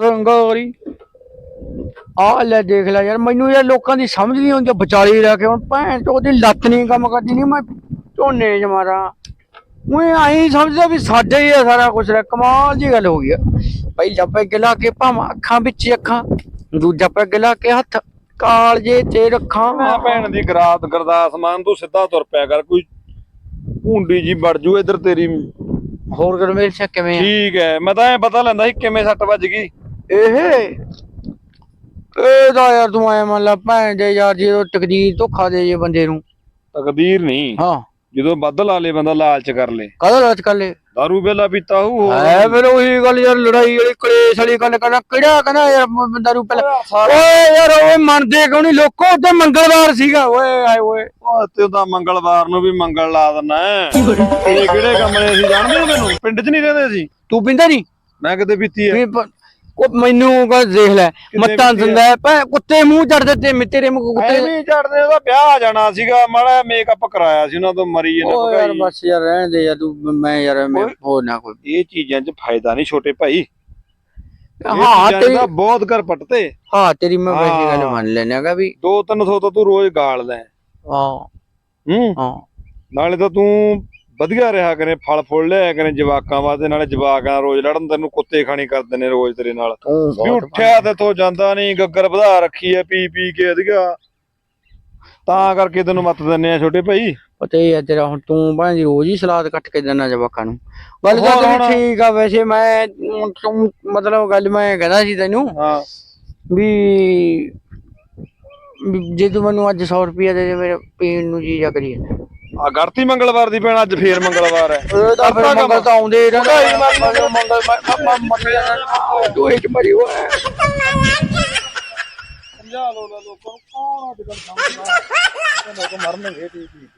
ਰੰਗੋਰੀ ਆ ਲੈ ਦੇਖ ਲੈ ਯਾਰ ਮੈਨੂੰ ਇਹ ਲੋਕਾਂ ਦੀ ਸਮਝ ਨਹੀਂ ਆਉਂਦੀ ਵਿਚਾਲੀ ਰਹਿ ਕੇ ਹੁਣ ਭੈਣ ਚੋ ਉਹਦੀ ਲੱਤ ਨਹੀਂ ਕੰਮ ਕਰਦੀ ਨਹੀਂ ਮੈਂ ਝੋਨੇ ਚ ਮਾਰਾਂ। ਉਹ ਆਈ ਸਮਝਦਾ ਵੀ ਸਾਡੇ ਹੀ ਆ ਸਾਰਾ ਕੁਝ ਕਮਾਲ ਦੀ ਗੱਲ ਹੋ ਗਈ ਆ। ਪਹਿਲਾ ਪੈਗ ਲਾ ਕੇ ਭਾਵਾਂ ਅੱਖਾਂ ਵਿੱਚ ਅੱਖਾਂ ਦੂਜਾ ਪੈਗ ਲਾ ਕੇ ਹੱਥ ਕਾਲਜੇ ਤੇ ਰੱਖਾਂ ਮੈਂ। ਭੈਣ ਦੀ ਗਰਾਤ ਗਰਦਾਸ ਮਾਨ ਤੂੰ ਸਿੱਧਾ ਤੁਰ ਪਿਆ ਕਰ ਕੋਈ ਭੁੰਡੀ ਜੀ ਵੜ ਜੂ ਇੱਧਰ ਤੇਰੀ। ਹੋਰ ਮੇਰੇ ਸੇ ਕਿਵੇਂ ਠੀਕ ਹੈ ਮੈਂ ਤਾਂ ਐ ਪਤਾ ਲੈਂਦਾ ਸੀ ਕਿਵੇਂ ਸੱਟ ਵੱਜ ਗਈ। ਇਹ? ਇਹਦਾ ਯਾਰ ਤੂੰ ਆਇਆ ਮੰਨ ਲਾ ਭੈਣ ਦੇ ਯਾਰ ਜਦੋਂ ਤਕਦੀਰ ਧੋਖਾ ਦੇ ਜੇ ਬੰਦੇ ਨੂੰ। ਤਕਦੀਰ ਨਹੀਂ। ਹਾਂ। ਜਦੋਂ ਬੱਦ ਲਾ ਲੇ ਬੰਦਾ ਲਾਲਚ ਕਰ ਲੇ। ਕਦੋਂ ਰਾਤ ਕੱਲੇ ਦਾਰੂ ਵੇਲਾ ਪੀਤਾ ਹੂ ਐ ਫਿਰ ਉਹੀ ਗੱਲ ਯਾਰ ਲੜਾਈ ਵਾਲੀ ਕਲੇਸ਼ ਵਾਲੀ ਗੱਲ ਕਰਨਾ ਕਿਹੜਾ ਕਹਿੰਦਾ ਯਾਰ ਦਾਰੂ ਪਹਿਲਾਂ ਓਏ ਯਾਰ ਓਏ ਮੰਨਦੇ ਕਿਉਂ ਨਹੀਂ? ਲੋਕੋ ਤੇ ਮੰਗਲਵਾਰ ਸੀਗਾ। ਓਏ ਆਏ ਓਏ। ਉਹ ਤੇ ਉਹਦਾ ਮੰਗਲਵਾਰ ਨੂੰ ਵੀ ਮੰਗਲ ਲਾ ਦਿੰਨਾ ਇਹ ਕਿਹੜੇ ਕੰਮ ਨੇ ਅਸੀਂ ਜਾਣਦੇ ਹੋ ਤੈਨੂੰ ਪਿੰਡ 'ਚ ਨਹੀਂ ਰਹਿੰਦੇ ਸੀ? ਤੂੰ ਪਿੰਦਾ ਨਹੀਂ? ਮੈਂ ਕਿਤੇ ਪੀਤੀ ਐ। ਉਹ ਮੈਨੂੰ ਕਹ ਦੇਖ ਲੈ ਮੱਤਾਂ? ਦਿੰਦਾ ਹੈ, ਭੈ ਕੁੱਤੇ ਮੂੰਹ ਚੜਦੇ ਤੇ ਤੇਰੇ ਮੂੰਹ ਕੁੱਤੇ ਐਵੇਂ ਚੜਦੇ ਉਹਦਾ ਵਿਆਹ ਆ ਜਾਣਾ ਸੀਗਾ ਮਾੜਾ ਮੇਕਅਪ ਕਰਾਇਆ ਸੀ ਉਹਨਾਂ ਤੋਂ ਮਰੀ ਇਹਨੇ ਓ ਯਾਰ ਭਗਾਈ ਬਸ ਯਾਰ ਰਹਿਣ ਦੇ ਯਾਰ ਤੂੰ ਮੈਂ ਯਾਰ। ਹੋਰ ਨਾ ਕੋਈ ਇਹ ਚੀਜ਼ਾਂ 'ਚ ਫਾਇਦਾ ਨਹੀਂ ਛੋਟੇ ਭਾਈ ਹਾਂ ਤੇਰੀ ਬਹੁਤ ਕਰ ਪੱਟਤੇ ਹਾਂ ਤੇਰੀ ਮੈਂ ਵੈਸੇ ਗੱਲ ਹਾਂ। ਮੰਨ ਲੈਣਾਗਾ ਵੀ 2-300 ਤਾਂ ਤੂੰ ਰੋਜ਼ ਗਾਲਦਾ ਹੈ। ਹਾਂ ਹੂੰ ਹਾਂ ਨਾਲੇ ਤਾਂ ਤੂੰ ਵਧੀਆ ਰਿਹਾ ਕਰੇ ਫਲ ਫੁੱਲ ਲਿਆ ਕਰੇ ਜਵਾਕਾਂ ਵਾਸਤੇ ਨਾਲੇ ਜਵਾਕ ਰੋਜ਼ ਲੜਨ ਤੈਨੂੰ ਕੁੱਤੇ ਖਾਣੀ ਕਰਦੇ ਨੇ ਰੋਜ਼ ਤੇਰੇ ਨਾਲ। ਵੀ ਉੱਠਿਆ ਤੇ ਤੋਂ ਜਾਂਦਾ ਨਹੀਂ ਗੱਗਰ ਵਧਾ ਰੱਖੀ ਐ ਪੀ ਪੀ ਕੇ ਵਧੀਆ ਤਾਂ ਕਰਕੇ ਤੈਨੂੰ ਮੱਤ ਦਿੰਨੇ ਆ ਛੋਟੇ ਭਾਈ। ਪਤਾ ਹੀ ਹੈ ਤੇਰਾ ਹੁਣ ਤੂੰ ਭਾਂ ਰੋਜ਼ ਹੀ ਸਲਾਦ ਕੱਟ ਕੇ ਦਿੰਦਾ ਜਵਾਕਾਂ ਨੂੰ। ਗੱਲ ਤਾਂ ਤੇਰੀ ਠੀਕ ਆ ਵੈਸੇ ਮੈਂ ਤੂੰ ਮਤਲਬ ਗੱਲ ਮੈਂ ਕਹਿੰਦਾ ਸੀ ਤੈਨੂੰ ਹਾਂ। ਵੀ ਵੀ ਜੇ ਤੂੰ ਮੈਨੂੰ ਅੱਜ 100 ਰੁਪਏ ਦੇ ਦੇ ਮੇਰੇ ਪੀਣ ਨੂੰ ਜੀ ਜਾ ਕਰੀਏ। ਆ ਗੜਤੀ ਮੰਗਲਵਾਰ ਦੀ ਭੈਣ ਅੱਜ ਫੇਰ ਮੰਗਲਵਾਰ ਹੈ। ਉਹ ਤਾਂ ਫਿਰ। ਮੰਗਲ ਤਾਂ ਆਉਂਦੇ ਭਾਈ ਮੰਨ- ਮੰਗਲ ਮੰਗਲ ਮੰਗਲ ਜਾਣਾ ਤੂੰ ਇੱਕ ਮਰੀ ਹੋਇਆ। ਸਮਝਾ ਲੋ ਲੋਕਾਂ ਨੂੰ ਕੌਣ ਅੱਜ ਕੱਲ ਸਮਝਦਾ ਲੋਕ ਮਰਨਗੇ ਠੀਕ ਠੀਕ।